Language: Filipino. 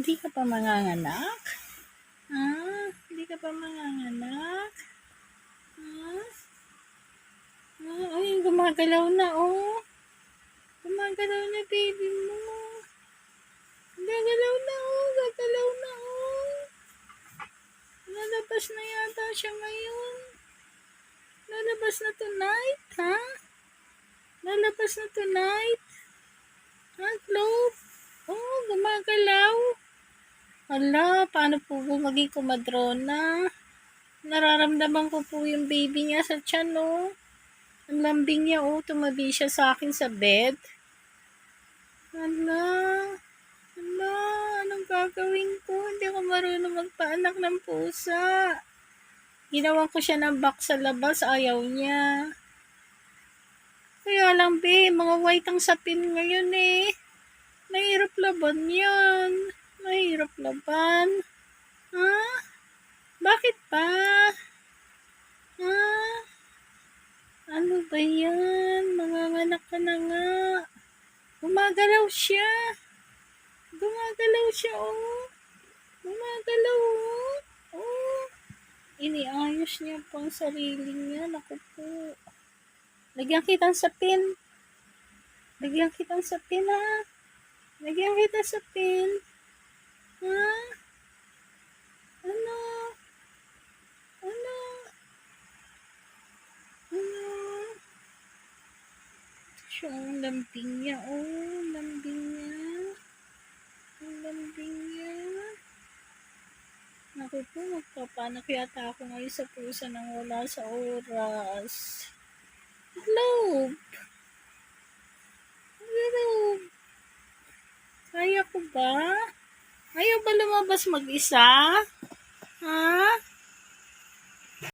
Hindi ka pa manganganak? Ha? Hindi ka pa manganganak? Ha? Ha? Ay, gumagalaw na, oh. Gumagalaw na, baby mo. Gagalaw na, oh. Gagalaw na, oh. Lalabas na yata siya ngayon. Lalabas na tonight, ha? Lalabas na tonight. Ha, Globe? Oh, gumagalaw. Hala, paano po po maging kumadrona? Nararamdaman ko po yung baby niya sa tiyan, oh. Ang lambing niya, oh. Tumabi siya sa akin sa bed. Hala. Hala, anong gagawin ko? Hindi ako marunong magpaanak ng pusa. Ginawan ko siya ng box sa labas, ayaw niya. Kaya lang, be, mga white ang sapin ngayon eh. Mahirap laban yan. Mahirap laban. Ha? Bakit pa? Ha? Ano ba yan? Manganganak ka na nga. Gumagalaw siya. Gumagalaw siya, oh. Gumagalaw, oh. Oh. Iniayos niya pang sarili niya. Naku po. Lagyan kitang sapin. Lagyan kitang sapin, ha? Lagyan kita sa pin. Ha? Ano? Ano? Ano? Siya ang lambing niya. Oh, lambing niya. Ang lambing niya. Naku po, magpapanak yata ako ngayon sa pusa nang wala sa oras. Globe! Globe! Kaya ko ba? Ayaw ba lumabas mag-isa? Ha?